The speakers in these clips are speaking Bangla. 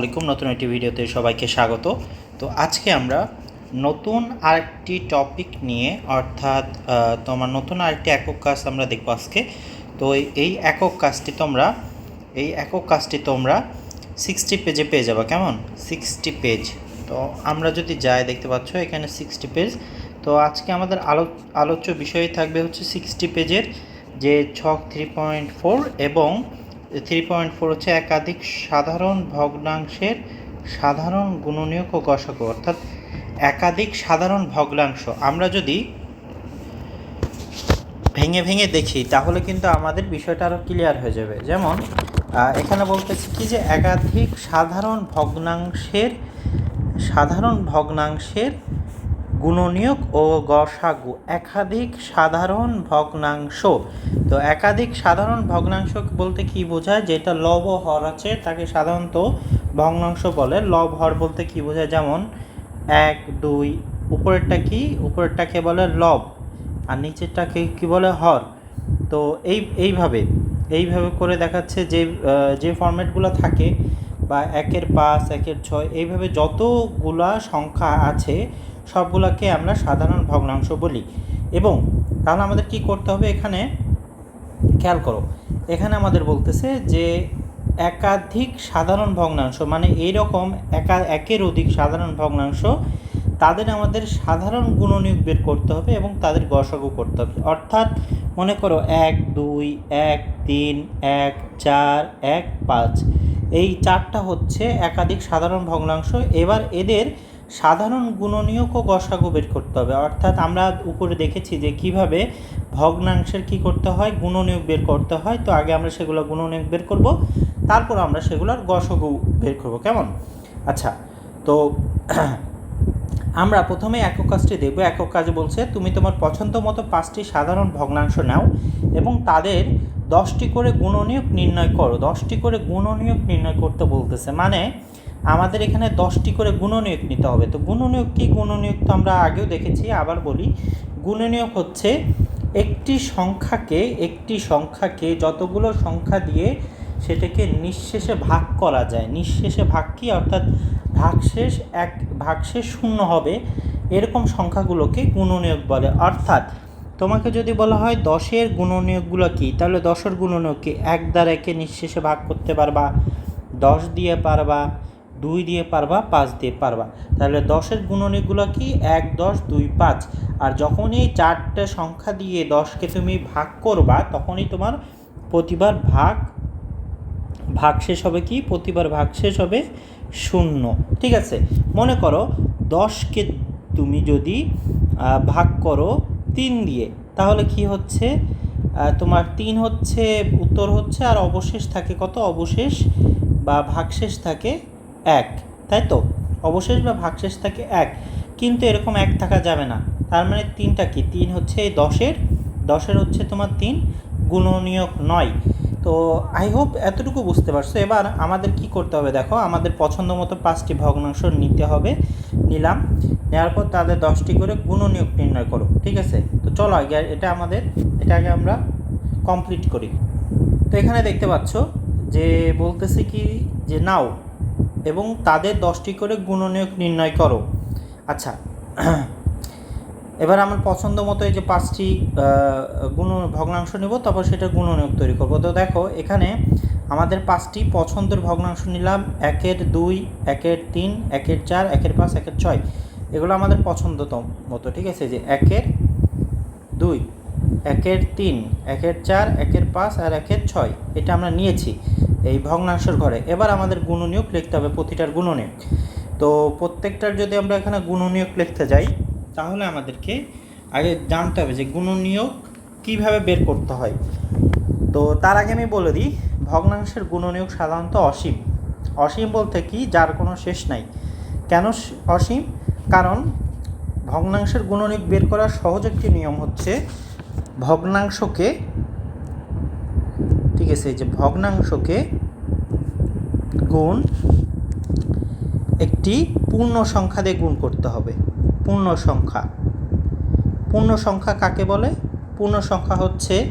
আলাইকুম নতুন একটি ভিডিওতে সবাইকে স্বাগত। তো আজকে আমরা নতুন আরেকটি টপিক নিয়ে, অর্থাৎ তোমার নতুন আরেকটি একক কাজ আমরা দেখব আজকে। তো এই- একক কাজটি তোমরা, এই একক কাজটি তোমরা সিক্সটি পেজে পেয়ে যাবে, কেমন? সিক্সটি পেজ তো আমরা যদি যাই, দেখতে পাচ্ছ এখানে সিক্সটি পেজ তো আজকে আমাদের আলো, আলোচ্য বিষয় থাকবে হচ্ছে সিক্সটি পেজের যে ছক থ্রি পয়েন্ট ফোর এবং থ্রি পয়েন্ট ফোর হচ্ছে একাধিক সাধারণ ভগ্নাংশের সাধারণ গুণনীয়ক ও গসাগু, অর্থাৎ একাধিক সাধারণ ভগ্নাংশ। আমরা যদি ভেঙে ভেঙে দেখি, তাহলে কিন্তু আমাদের বিষয়টা আরও ক্লিয়ার হয়ে যাবে। যেমন এখানে বলতেছি কি যে একাধিক সাধারণ ভগ্নাংশের সাধারণ ভগ্নাংশের গুণনীয়ক ও গসাগু। একাধিক সাধারণ ভগ্নাংশ। তো একাধিক সাধারণ ভগ্নাংশ বলতে কি বোঝায়? যেটা লব হর আছে, তাকে সাধারণত ভগ্নাংশ বলে। লব হর বলতে কি বোঝায়? যেমন এক, দুই, উপরেরটা কি? উপরেরটাকে বলে লব, আর নিচেরটাকে কি বলে হর। তো এই, এইভাবে এইভাবে করে দেখাচ্ছে যে যে ফরম্যাটগুলো থাকে, বা একের পাঁচ, একের ছয়, এইভাবে যতগুলা সংখ্যা আছে সবগুলোকে আমরা সাধারণ ভগ্নাংশ বলি। এবং তাহলে আমাদের কি করতে হবে এখানে? খেয়াল করো, এখানে আমাদের বলতেছে যে একাধিক সাধারণ ভগ্নাংশ মানে এইরকম একা, একের অধিক সাধারণ ভগ্নাংশ, তাদের আমাদের সাধারণ গুণনীয়ক বের করতে হবে এবং তাদের গসাগু করতে হবে। অর্থাৎ মনে করো এক, দুই, এক, তিন, এক, চার, এক, পাঁচ। এই চারটা হচ্ছে একাধিক সাধারণ ভগ্নাংশ। এবার এদের সাধারণ গুণনীয়ক ও গসাগু বের করতে হবে। অর্থাৎ আমরা উপরে দেখেছি যে কীভাবে ভগ্নাংশের কি করতে হয়, গুণনীয়ক বের করতে হয়। তো আগে আমরা সেগুলো গুণনীয়ক বের করব, তারপর আমরা সেগুলোর গসাগু বের করব। কেমন? আচ্ছা তো আমরা প্রথমে একক কাজটি দেখব। একক কাজ বলছে, তুমি তোমার পছন্দ মতো পাঁচটি সাধারণ ভগ্নাংশ নাও এবং তাদের দশটি করে গুণনীয়ক নির্ণয় করো। দশটি করে গুণনীয়ক নির্ণয় করতে বলতেছে। মানে আমাদের এখানে দশটি করে গুণনীয়ক নিতে হবে। তো গুণনীয়ক কি? গুণনীয়ক তো আমরা আগেও দেখেছি, আবার বলি। গুণনীয়ক হচ্ছে একটি সংখ্যাকে একটি সংখ্যাকে যতগুলো সংখ্যা দিয়ে সেটাকে নিঃশেষে ভাগ করা যায়। নিঃশেষে ভাগ কি? অর্থাৎ ভাগশেষ এক, ভাগশেষ শূন্য হবে। এরকম সংখ্যাগুলোকে গুণনীয়ক বলে। অর্থাৎ তোমাকে যদি বলা হয় দশের গুণনীয়কগুলো কী? তাহলে দশের গুণনীয়ক কি? এক দ্বারা একে নিঃশেষে ভাগ করতে পারবা, দশ দিয়ে পারবা দুই দিয়ে পারবা, পাঁচ দিয়ে পারবা। তাহলে দশের গুণনীয়কগুলো কি? এক, দশ, দুই, পাঁচ। আর যখনই চারটে সংখ্যা দিয়ে দশকে তুমি ভাগ করবা, তখনই তোমার প্রতিবার ভাগ ভাগ শেষ হবে কি? প্রতিবার ভাগ শেষ হবে শূন্য। ঠিক আছে? মনে করো দশকে তুমি যদি ভাগ করো তিন দিয়ে, তাহলে কি হচ্ছে? তোমার তিন হচ্ছে, উত্তর হচ্ছে, আর অবশেষ থাকে কত? অবশেষ বা ভাগশেষ থাকে এক, তাই তো? অবশেষ বা ভাগশেষ থাকে এক, কিন্তু এরকম এক থাকা যাবে না। তার মানে তিনটা কি? তিন হচ্ছে দশের দশের হচ্ছে তোমার তিন, গুণনীয়ক নয়। তো আই হোপ এতটুকু বুঝতে পারছ। এবার আমাদের কি করতে হবে দেখো, আমাদের পছন্দ মতো পাঁচটি ভগ্নাংশ নিতে হবে, নিলাম। নেওয়ার পর তাদের দশটি করে গুণনীয়ক নির্ণয় করো, ঠিক আছে? তো চলো আগে এটা আমাদের, এটা আগে আমরা কমপ্লিট করি। তো এখানে দেখতে পাচ্ছ যে বলতেছে কি যে নাও এবং তাদের দশটি করে গুণনীয়ক নির্ণয় করো। আচ্ছা এবার আমার পছন্দ মতো এই যে পাঁচটি গুণ, ভগ্নাংশ নেব, তারপর সেটা গুণনীয়ক তৈরি করব। তো দেখো, এখানে আমাদের পাঁচটি পছন্দের ভগ্নাংশ নিলাম, একের দুই, একের তিন, একের চার, একের পাঁচ, একের ছয়। এগুলো আমাদের পছন্দতম মতো, ঠিক আছে? যে একের দুই, একের তিন, একের চার, একের পাঁচ, আর একের ছয়, এটা আমরা নিয়েছি। এই ভগ্নাংশের ঘরে। এবার আমাদের গুণনীয়ক লিখতে হবে প্রতিটার গুণনীয়ক। তো প্রত্যেকটার যদি আমরা এখানে গুণনীয়ক লিখতে যাই, তাহলে আমাদেরকে আগে জানতে হবে যে গুণনীয়ক কীভাবে বের করতে হয়। তো তার আগে আমি বলে দিই, ভগ্নাংশের গুণনীয়ক সাধারণত অসীম। অসীম বলতে কি? যার কোনো শেষ নাই। কেন অসীম? কারণ ভগ্নাংশের গুণনীয়ক বের করার সহজ একটি নিয়ম হচ্ছে, ভগ্নাংশকে, ঠিক আছে যে ভগ্নাংশকে গুণ একটি পূর্ণ সংখ্যা দিয়ে গুণ করতে হবে। পূর্ণ সংখ্যা। পূর্ণ সংখ্যা কাকে বলে? পূর্ণ সংখ্যা হচ্ছে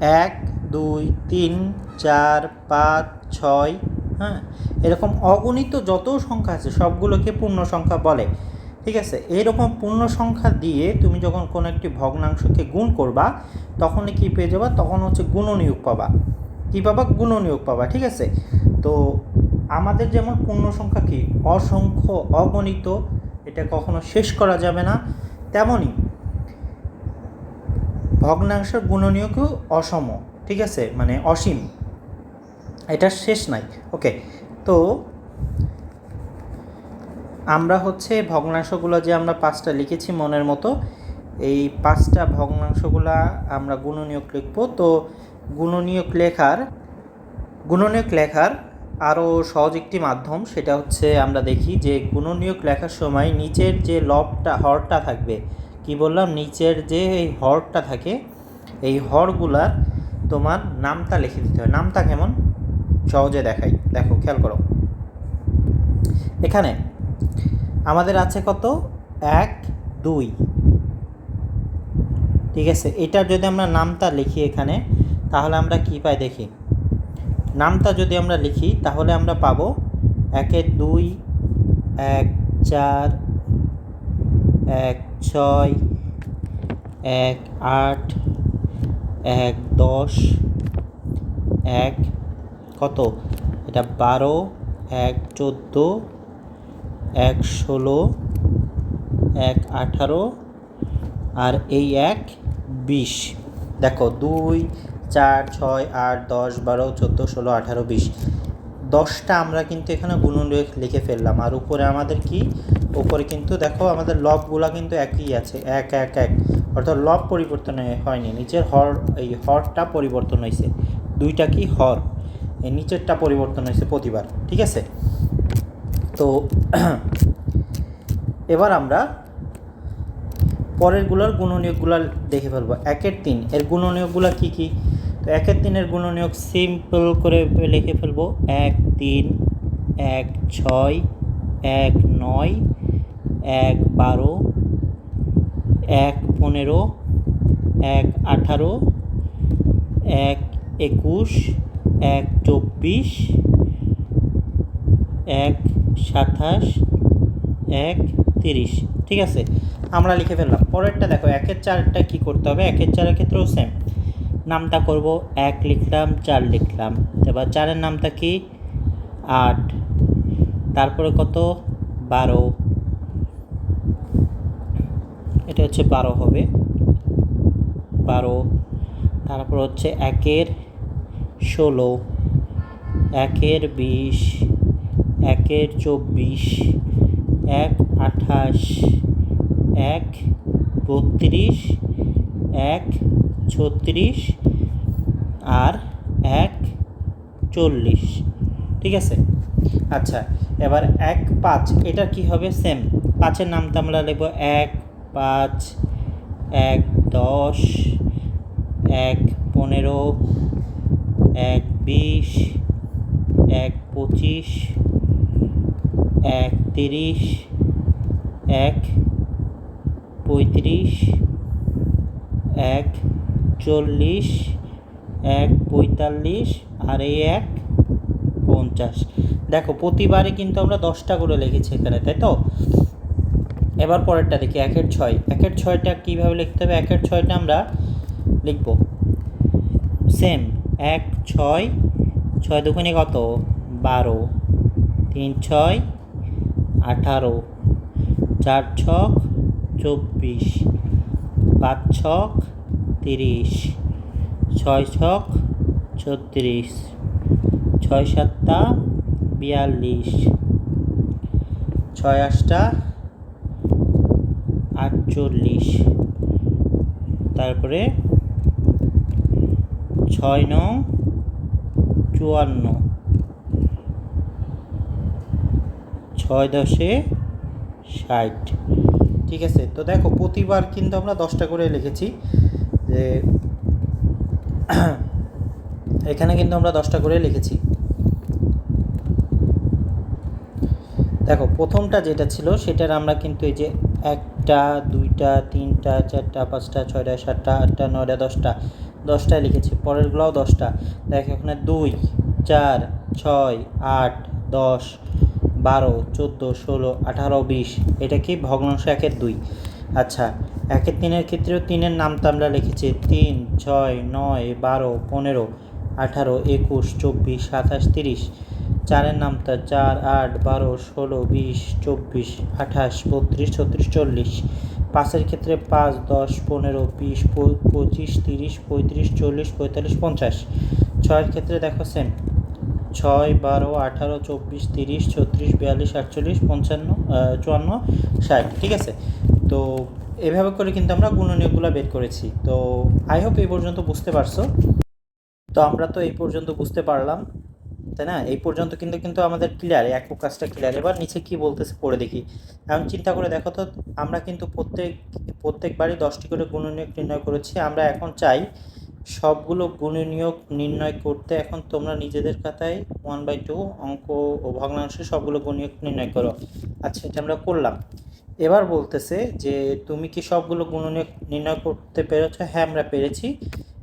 এক, দুই, তিন, চার, পাঁচ, ছয় হ্যাঁ? এরকম অগণিত যত সংখ্যা আছে, সবগুলোকে পূর্ণ সংখ্যা বলে। ঠিক আছে? এইরকম পূর্ণ সংখ্যা দিয়ে তুমি যখন কোনো একটি ভগ্নাংশকে গুণ করবা তখন কি পেয়ে যাবা? তখন হচ্ছে গুণনীয়োগ পাবা। কী পাবা? গুণনীয়োগ পাবা, ঠিক আছে? তো আমাদের যেমন পূর্ণ সংখ্যা কি? অসংখ্য, অগণিত, এটা কখনো শেষ করা যাবে না। তেমনই ভগ্নাংশের গুণনীয়কও অসম, ঠিক আছে? মানে অসীম। এটা শেষ নাই। ওকে, তো আমরা হচ্ছে ভগ্নাংশগুলো যে আমরা পাঁচটা লিখেছি মনের মতো, এই পাঁচটা ভগ্নাংশগুলা আমরা গুণনীয়ক লিখব। তো গুণনীয়ক লেখার গুণনীয়ক লেখার আরও সহজ একটি মাধ্যম, সেটা হচ্ছে আমরা দেখি যে গুণনীয়ক লেখার সময় নিচের যে লবটা, হরটা থাকবে, কি বললাম? নিচের যে এই হরটা থাকে, এই হরগুলার তোমার নামটা লিখে দিতে হয়। নামটা কেমন? সহজে দেখাই। দেখো, খেয়াল করো। এখানে আমাদের আছে কত? এক, দুই। ঠিক আছে এটার যদি আমরা নামটা লিখি এখানে তাহলে আমরা কি পাই দেখি? নামটা যদি আমরা লিখি, তাহলে আমরা পাবো একে দুই, এক, চার, এক, ছয়, এক, আট, এক, দশ, এক, কত? এটা বারো, এক, চোদ্দ, এক, ষোলো, এক, আঠারো, আর এই এক, বিশ। দেখো, দুই চার, ছয়, আট, দশ, বারো, চোদ্দ, ষোলো, আঠারো, বিশ। দশটা আমরা কিন্তু এখানে গুণন লিখে ফেললাম। আর উপরে আমাদের কি? উপরে কিন্তু দেখো আমাদের লবগুলা কিন্তু একই আছে। এক এক এক। অর্থাৎ লব পরিবর্তন হয়নি। নিচের হর, এই হরটা পরিবর্তন হয়েছে দুইটা কি? হর। এই নিচেরটা পরিবর্তন হয়েছে প্রতিবার। ঠিক আছে? তো এবার আমরা পরেরগুলোর গুণনীয়কগুলো দেখে ফেলব। একের তিন। এর গুণনীয়কগুলো কী কী? তো একের তিনের গুণনীয়ক সিম্পল করে লিখে ফেলব। এক, তিন, এক, ছয়, এক, নয়, এক, বারো, এক, পনেরো, এক, আঠারো, এক, একুশ, এক, চব্বিশ, এক, সাতাশ, এক, তিরিশ। ঠিক আছে? আমরা লিখে ফেললাম। পরেরটা দেখো, একের চারটা কি করতে হবে? একের চারের ক্ষেত্রেও সেম নামটা করব এক লিখলাম, চার লিখলাম। এবার চারের নামটা কি? আট। তারপরে কত? বারো। এটা হচ্ছে বারো হবে। বারো। তারপর হচ্ছে একের ষোলো, একের বিশ, একের চব্বিশ, এক আঠাশ, এক বত্রিশ, এক ছত্রিশ আর এক চল্লিশ। ঠিক আছে? আচ্ছা এবার এক পাঁচ, এটা কি হবে? সেম পাঁচের নামটা আমরা লিখব এক, পাঁচ, এক, দশ, এক, পনেরো, এক, বিশ, এক, পঁচিশ, এক, তিরিশ, এক, পঁয়ত্রিশ, এক চল্লিশ, এক পঁয়তাল্লিশ আর এই এক পঞ্চাশ। দেখো, প্রতিবারে কিন্তু আমরা দশটা করে লিখেছি এখানে, তাই তো? এবার পরেরটা দেখি, একের ছয়। একের ছয়টা কীভাবে লিখতে হবে? একের ছয়টা আমরা লিখব। সেম এক, ছয় ছয় দুগুণে কত? বারো। তিন, ছয়, আঠারো। চার, ছক, চব্বিশ। পাঁচ, ছক তিরিশ। ছয় ছক ছত্রিশ। ছয় সাতটা বিয়াল্লিশ। ছয় আটটা আটচল্লিশ। তারপরে ছয় নং চুয়ান্ন। ছয় দশে ষাট। ঠিক আছে, তো দেখো প্রতিবার কিন্তু আমরা দশটা করে লিখেছি। যে এখানে কিন্তু আমরা দশটা করে লিখেছি। দেখো, প্রথমটা যেটা ছিল সেটার আমরা কিন্তু এই যে একটা, দুইটা, তিনটা, চারটা, পাঁচটা, ছয়টা, সাতটা, আটটা, নয়টা, দশটা, দশটায় লিখেছি। পরেরগুলোও দশটা। দেখো, এখানে দুই, চার, ছয়, আট, দশ, বারো, চোদ্দ, ষোলো, আঠারো, বিশ, এটা কি ভগ্নাংশ একের দুই? আচ্ছা একের তিনের ক্ষেত্রেও তিনের নাম তো আমরা লিখেছি। তিন, ছয়, নয়, বারো, পনেরো, আঠারো, একুশ, চব্বিশ, সাতাশ, তিরিশ। চারের নামতা চার, আট, বারো, ষোলো, বিশ, চব্বিশ, আঠাশ, বত্রিশ, ছত্রিশ, চল্লিশ। পাঁচের ক্ষেত্রে পাঁচ, দশ, পনেরো, বিশ পঁচিশ, তিরিশ, পঁয়ত্রিশ, চল্লিশ, পঁয়তাল্লিশ, পঞ্চাশ। ছয়ের ক্ষেত্রে দেখো সেম ছয়, বারো, আঠারো, চব্বিশ, তিরিশ, ছত্রিশ, বিয়াল্লিশ, আটচল্লিশ, পঞ্চান্ন চুয়ান্ন, ষাট। ঠিক আছে? তো এভাবে করে কিন্তু আমরা গুণনীয়কগুলো বের করেছি। তো আই হোপ এই পর্যন্ত বুঝতে পারছ। তো আমরা তো এই পর্যন্ত বুঝতে পারলাম, তাই না? এই পর্যন্ত কিন্তু কিন্তু আমাদের ক্লিয়ার একক কাজটা ক্লিয়ার এবার নিচে কি বলতেছে পড়ে দেখি। এখন চিন্তা করে দেখো তো, আমরা কিন্তু প্রত্যেক, প্রত্যেকবারই দশটি করে গুণনীয়ক নির্ণয় করেছি। আমরা এখন চাই সবগুলো গুণনীয়ক নির্ণয় করতে এখন তোমরা নিজেদের খাতায় ওয়ান বাই টু অঙ্ক ও ভগ্নাংশে সবগুলো গুণনীয়ক নির্ণয় করো। আচ্ছা এটা আমরা করলাম। এবার বলতেছে যে, তুমি কি সবগুলো গুণনীয়ক নির্ণয় করতে পেরেছ? হ্যাঁ আমরা পেরেছি।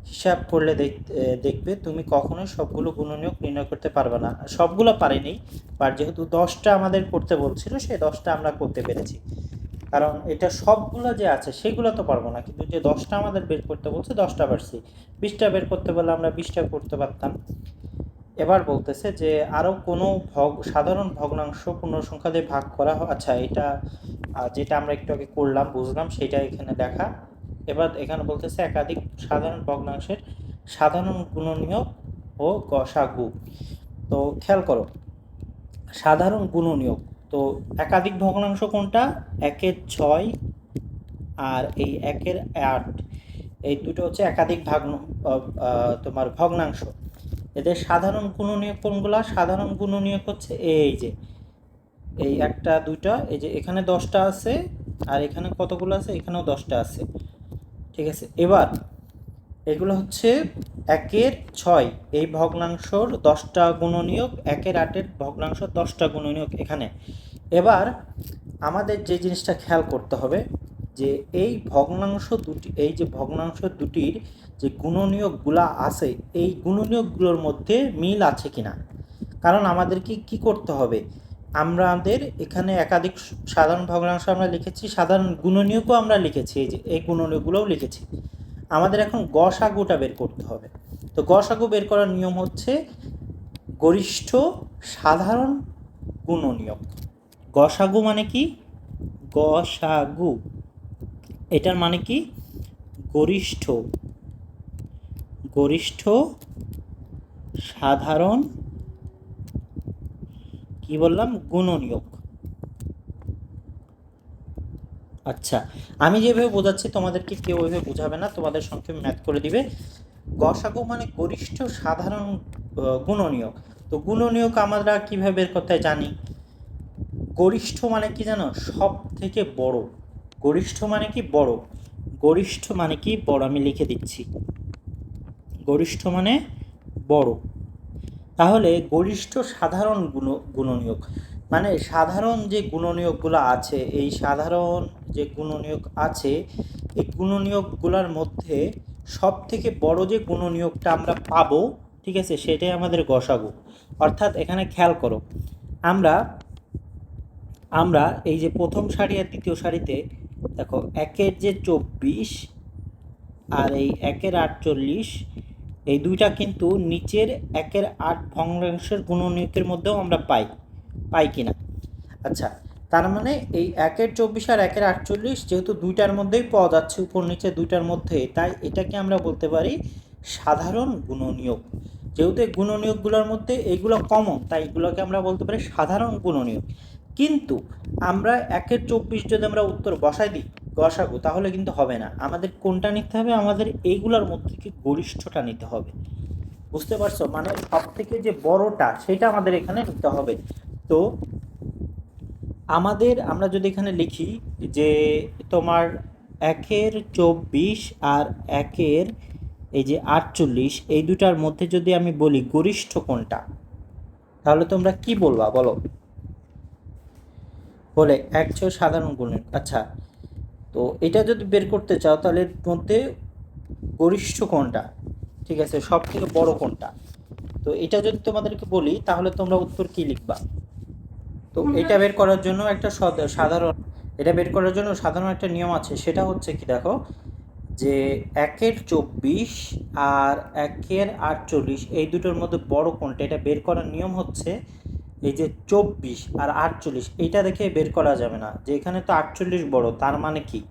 হিসাব করলে দেখ- দেখবে তুমি কখনোই সবগুলো গুণনীয়ক নির্ণয় করতে পারবে না। সবগুলো পারিনি, বাট যেহেতু দশটা আমাদের করতে বলছিল, সেই দশটা আমরা করতে পেরেছি। কারণ এটা সবগুলো যে আছে, সেগুলো তো পারব না। কিন্তু যে দশটা আমাদের বের করতে বলছে, দশটা পারছি। বিশটা বের করতে বললে আমরা বিশটা করতে পারতাম। এবার বলতেছে যে আরও কোনো ভগ, সাধারণ ভগ্নাংশ পূর্ণ সংখ্যা দিয়ে ভাগ করা আচ্ছা এটা যেটা আমরা একটু আগে করলাম, বুঝলাম, সেটা এখানে দেখা। এবার এখানে বলতেছে একাধিক সাধারণ ভগ্নাংশের সাধারণ গুণনীয়ক ও গসাগু। তো খেয়াল করো, সাধারণ গুণনীয়ক, তো একাধিক ভগ্নাংশ কোনটা? একের ছয় আর এই একের আট। এই দুটো হচ্ছে একাধিক ভাগ তোমার ভগ্নাংশ। এদের সাধারণ গুণনীয়ক কোনগুলা? সাধারণ গুণনীয়ক হচ্ছে এই যে, এই একটা, দুইটা, এই যে এখানে দশটা আছে আর এখানে কতগুলো আছে? এখানেও দশটা আছে। ঠিক আছে, এবার এগুলো হচ্ছে একের ছয়, এই ভগ্নাংশর দশটা গুণনীয়ক, একের আটের ভগ্নাংশ দশটা গুণনীয়ক এখানে। এবার আমাদের যে জিনিসটা খেয়াল করতে হবে যে এই ভগ্নাংশ দুটি, এই যে ভগ্নাংশ দুটির যে গুণনীয়কগুলা আছে, এই গুণনীয়কগুলোর মধ্যে মিল আছে কিনা? কারণ আমাদেরকে কি করতে হবে? আমাদের এখানে একাধিক সাধারণ ভগ্নাংশ আমরা লিখেছি, সাধারণ গুণনীয়কও আমরা লিখেছি, এই যে এই গুণনীয়কগুলোও লিখেছি। আমাদের এখন গসাগুটা বের করতে হবে। তো গসাগু বের করার নিয়ম হচ্ছে গরিষ্ঠ সাধারণ গুণনীয়ক। গসাগু মানে কি? গসাগু এটার মানে কি? গরিষ্ঠ। গরিষ্ঠ, সাধারণ, কি বললাম? গুণনীয়ক। আচ্ছা আমি যেভাবে বোঝাচ্ছি তোমাদেরকে কেউ ওইভাবে বোঝাবে না, তোমাদের সঙ্গে ম্যাথ করে দিবে। গসাগু মানে গরিষ্ঠ, সাধারণ গুণনীয়ক। তো গুণনীয়ক আমরা কীভাবে বের করতে জানি? গরিষ্ঠ মানে কি জানো? সব থেকে বড়। গরিষ্ঠ মানে কি বড়? গরিষ্ঠ মানে কি বড়? আমি লিখে দিচ্ছি। গরিষ্ঠ মানে বড়। তাহলে গরিষ্ঠ সাধারণ গুণ, গুণনীয়ক। মানে সাধারণ যে গুণনীয়কগুলো আছে, এই সাধারণ যে গুণনীয়ক আছে, এই গুণনীয়কগুলোর মধ্যে সব থেকে বড় যে গুণনীয়কটা আমরা পাবো, ঠিক আছে, সেটাই আমাদের গসাগু। অর্থাৎ এখানে খেয়াল করো, আমরা আমরা এই যে প্রথম সারি আর দ্বিতীয় সারিতে দেখো, একের যে চব্বিশ আর এই একের আটচল্লিশ, এই দুইটা কিন্তু নিচের একের আট ভগ্নাংশের গুণনীয়কের মধ্যেও আমরা পাই পাই কিনা? আচ্ছা তার মানে এই একের চব্বিশ আর একের আটচল্লিশ যেহেতু দুইটার মধ্যেই পাওয়া যাচ্ছে, উপর নিচে দুইটার মধ্যে, তাই এটাকে আমরা বলতে পারি সাধারণ গুণনীয়ক। যেহেতু গুণনীয়কগুলোর মধ্যে এইগুলো কমন তাই এগুলোকে আমরা বলতে পারি সাধারণ গুণনীয়ক। কিন্তু আমরা একের চব্বিশ যদি আমরা উত্তর বসাই দিই গসাগু তাহলে কিন্তু হবে না। আমাদের কোনটা নিতে হবে? আমাদের এইগুলোর মধ্যে থেকে গরিষ্ঠটা নিতে হবে? বুঝতে পারছ? মানে সব থেকে যে বড়টা, সেটা আমাদের এখানে নিতে হবে। তো আমাদের, আমরা যদি এখানে লিখি যে তোমার একের চব্বিশ আর একের এই যে আটচল্লিশ, এই দুটার মধ্যে যদি আমি বলি গরিষ্ঠ কোনটা, তাহলে তোমরা কি বলবা বলো? বলে একশো সাধারণ গুণের। আচ্ছা তো এটা যদি বের করতে চাও তাহলে এর মধ্যে গরিষ্ঠ কোনটা ঠিক আছে সব থেকে বড় কোনটা তো এটা যদি তোমাদেরকে বলি তাহলে তোমরা উত্তর কি লিখবা? তো এটা বের করার জন্য একটা সাধারণ এটা বের করার জন্য সাধারণ একটা নিয়ম আছে সেটা হচ্ছে কি দেখো যে একের চব্বিশ আর একের আটচল্লিশ এই দুটোর মধ্যে বড় কোনটা এটা বের করার নিয়ম হচ্ছে এই যে চব্বিশ আর আটচল্লিশ, এইটা দেখে বের করা যাবে না। যে এখানে তো আটচল্লিশ বড়, তার মানে কি?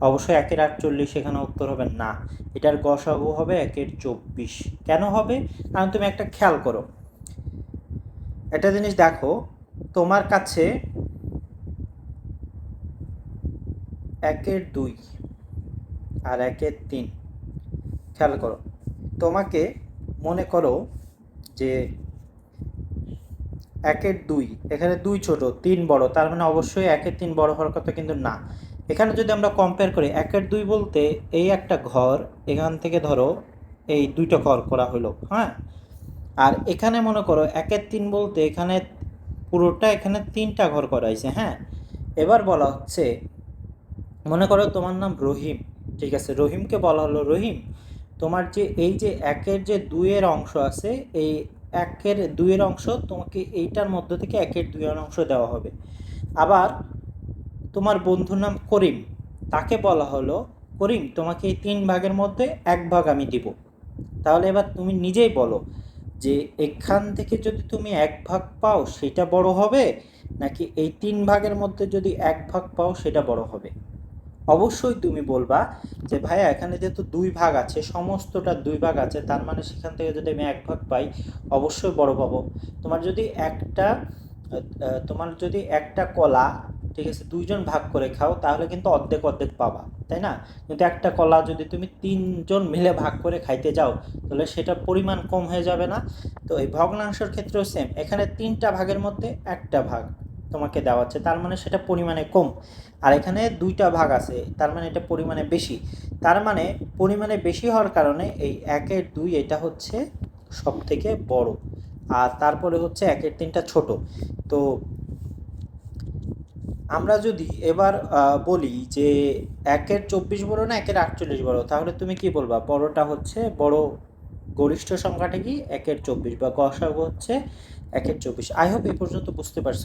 অবশ্যই একের আটচল্লিশ এখানে উত্তর হবে না। এটার গসাগু হবে একের চব্বিশ। কেন হবে? কারণ তুমি একটা খেয়াল করো। একটা জিনিস দেখো, তোমার কাছে একের দুই আর একের তিন। খেয়াল করো। তোমাকে মনে করো যে একের দুই। এখানে দুই ছোট, তিন বড়। তার মানে অবশ্যই একের তিন বড় হওয়ার কথা কিন্তু না। এখানে যদি আমরা কম্পেয়ার করি, একের দুই বলতে এই একটা ঘর, এখান থেকে ধরো এই দুইটা ঘর করা হলো হ্যাঁ? আর এখানে মনে করো একের তিন বলতে এখানে পুরোটা এখানে তিনটা ঘর করা হয়েছে হ্যাঁ? এবার বলা হচ্ছে, মনে করো তোমার নাম রহিম, ঠিক আছে? রহিমকে বলা হলো রহিম। তোমার যে এই যে একের যে দুইয়ের অংশ আছে, এই একের দুইয়ের অংশ তোমাকে এইটার মধ্য থেকে একের দুইয়ের অংশ দেওয়া হবে। আবার তোমার বন্ধুর নাম করিম। তাকে বলা হলো, করিম, তোমাকে এই তিন ভাগের মধ্যে এক ভাগ আমি দিব। তাহলে এবার তুমি নিজেই বলো যে, এখান থেকে যদি তুমি এক ভাগ পাও, সেটা বড় হবে? নাকি এই তিন ভাগের মধ্যে যদি এক ভাগ পাও, সেটা বড় হবে? অবশ্যই তুমি বলবা যে, ভাইয়া, এখানে যেহেতু দুই ভাগ আছে, সমস্তটা দুই ভাগ আছে, তার মানে সেখান থেকে যদি আমি এক ভাগ পাই, অবশ্যই বড় পাবো। তোমার যদি একটা তোমার যদি একটা কলা, ঠিক আছে, দুইজন ভাগ করে খাও, তাহলে কিন্তু অর্ধেক অর্ধেক পাবা, তাই না? কিন্তু একটা কলা যদি তুমি তিনজন মিলে ভাগ করে খাইতে যাও, তাহলে সেটা পরিমাণ কম হয়ে যাবে না। তো এই ভগ্নাংশের ক্ষেত্রেও সেম এখানে তিনটা ভাগের মধ্যে একটা ভাগ। তোমাকে দেওয়া হচ্ছে, তার মানে সেটা পরিমাণে কম। আর এখানে দুইটা ভাগ আছে, তার মানে এটা পরিমাণে বেশি। তার মানে পরিমাণে বেশি হওয়ার কারণে এই একের দুই এটা হচ্ছে সব থেকে বড়, আর তারপরে হচ্ছে একের তিনটা ছোট। তো আমরা যদি এবার বলি যে একের চব্বিশ বড় না একের আটচল্লিশ বড়, তাহলে তুমি কি বলবা? বড়টা হচ্ছে বড় গরিষ্ঠ সংখ্যাটা কি? একের চব্বিশ বা গসাগু হচ্ছে একের চব্বিশ। আই হোপ এই পর্যন্ত বুঝতে পারছ।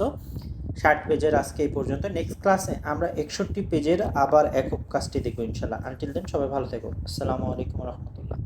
ষাট পেজের আজকে এই পর্যন্ত। নেক্সট ক্লাসে আমরা একষট্টি পেজের আবার একক কাজটি দেখব ইনশাল্লাহ। আনটিল দেন সবাই ভালো থেকো। আসসালামু আলাইকুম রহমতুল্লাহ।